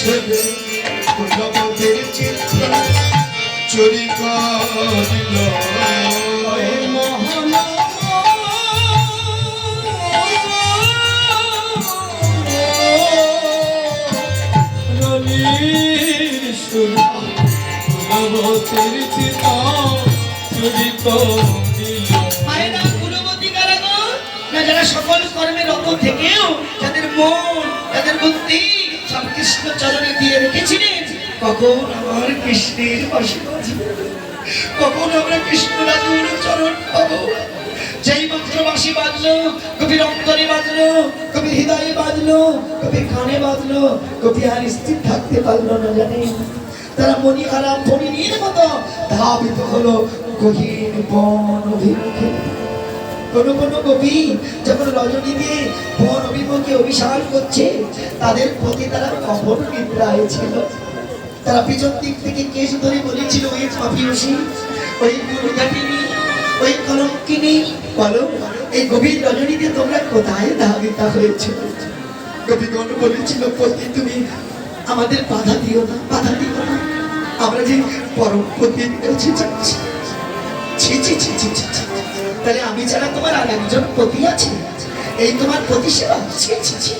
ছেলে ফুলবতের চিত্র চুরি করিল মায়েরা গুণবতী কারা গো? না, যারা সকল কর্মে রত থেকেও, যাদের মন, যাদের বুদ্ধি সব কৃষ্ণ চরণে দিয়ে রেখেছিলেন, কখন আমার কৃষ্ণের পাশে কখন আমরা কৃষ্ণ রাজুর চরণ পাবো? যেই মাত্র বাঁশি বাজলো কবির অন্তরে বাজলো কবির হৃদয়ে বাজলো কবির কানে বাজলো, কবি আর স্থির থাকতে পারল না জানেন তারা মণিহারা ফণিনীর মতো ধাবিত হলো গহীন বন অভিমুখে। কোন কোন কবি যখন রজনী দিয়ে বন অভিমুখে অভিসার করছে, তাদের প্রতি তারা কখন নিদ্রায় ছিল। তারা পিছন দিক থেকে কেস ধরে বলেছিল, ওই পাপিয়সী ওই গুরুঘাটিনী ওই কলঙ্কিনী, বলো, এই গভীর রজনীতে তোমরা কোথায় ধাবিতা হয়েছ? কবিগণ বলেছিল, পতি, তুমি আমাদের বাধা দিও না, বাধা দিও না। আমরা যে পরম পতির কাছে যাচ্ছি ছি। তাহলে আমি ছাড়া তোমার আর একজন পতি আছে? এই তোমার পতি সেবা ছি ছি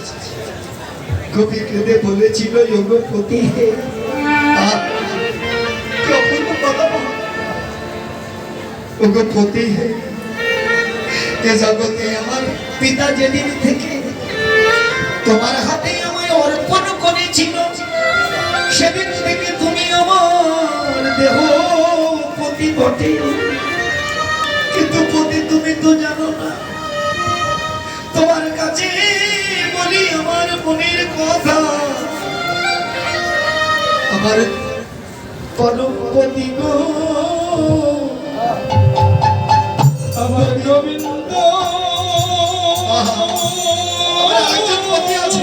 কেঁদে বলেছিল যোগ পতি হে। এ জগতে আমার পিতা যেদিন থেকে তোমার হাতে আমায় অর্পণ করেছিল, সেদিন থেকে তুমি আমার দেহ পতি বটে। তুমি তো জানো না। তোমার কাছে বলি আমার মনের কথা। আমার পরপতি আমার গোবিন্দ আছে।